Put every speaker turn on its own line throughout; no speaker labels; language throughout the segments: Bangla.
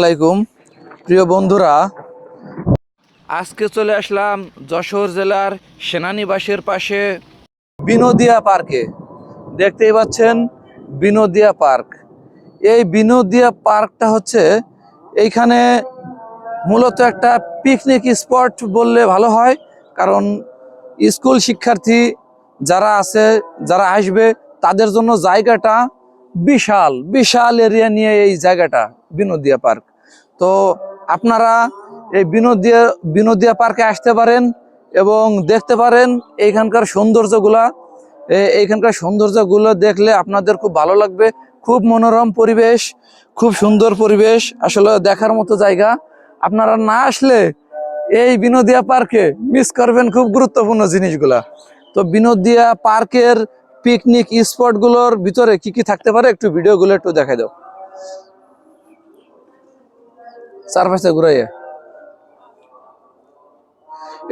আলাইকুম। প্রিয় বন্ধুরা, আজকে চলে আসলাম যশোর জেলার সেনানিবাসের পাশে, বিনোদিয়া পার্কে। দেখতেই পাচ্ছেন বিনোদিয়া পার্ক। এই বিনোদিয়া পার্কটা হচ্ছে এইখানে মূলত একটা পিকনিক স্পট বললে ভালো হয়, কারণ স্কুল শিক্ষার্থী যারা আছে, যারা আসবে, তাদের জন্য জায়গাটা বিশাল বিশাল এরিয়া নিয়ে এই জায়গাটা, বিনোদিয়া পার্ক। তো আপনারা এই বিনোদিয়া বিনোদিয়া পার্কে আসতে পারেন এবং দেখতে পারেন এইখানকার সৌন্দর্যগুলা। এইখানকার সৌন্দর্যগুলো দেখলে আপনাদের খুব ভালো লাগবে। খুব মনোরম পরিবেশ, খুব সুন্দর পরিবেশ, আসলে দেখার মতো জায়গা। আপনারা না আসলে এই বিনোদিয়া পার্কে মিস করবেন খুব গুরুত্বপূর্ণ জিনিসগুলা। তো বিনোদিয়া পার্কের পিকনিক স্পটগুলোর ভিতরে কি কি থাকতে পারে একটু ভিডিওগুলো একটু দেখাই দাও। চারপাশে ঘুরাইয়া।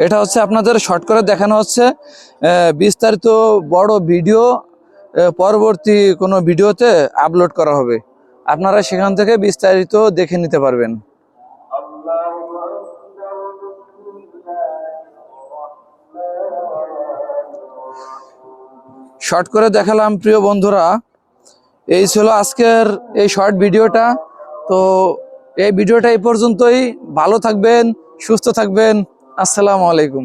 এটা হচ্ছে আপনাদের শর্ট করে দেখানো হচ্ছে বিস্তারিত বড় ভিডিও পরবর্তী কোনো ভিডিওতে আপলোড করা হবে। আপনারা সেখান থেকে বিস্তারিত দেখে নিতে পারবেন। শর্ট করে দেখালাম, প্রিয় বন্ধুরা, এই ছিল আজকের এই শর্ট ভিডিওটা তো এই ভিডিওটা এই পর্যন্তই। ভালো থাকবেন সুস্থ থাকবেন। আসসালামু আলাইকুম।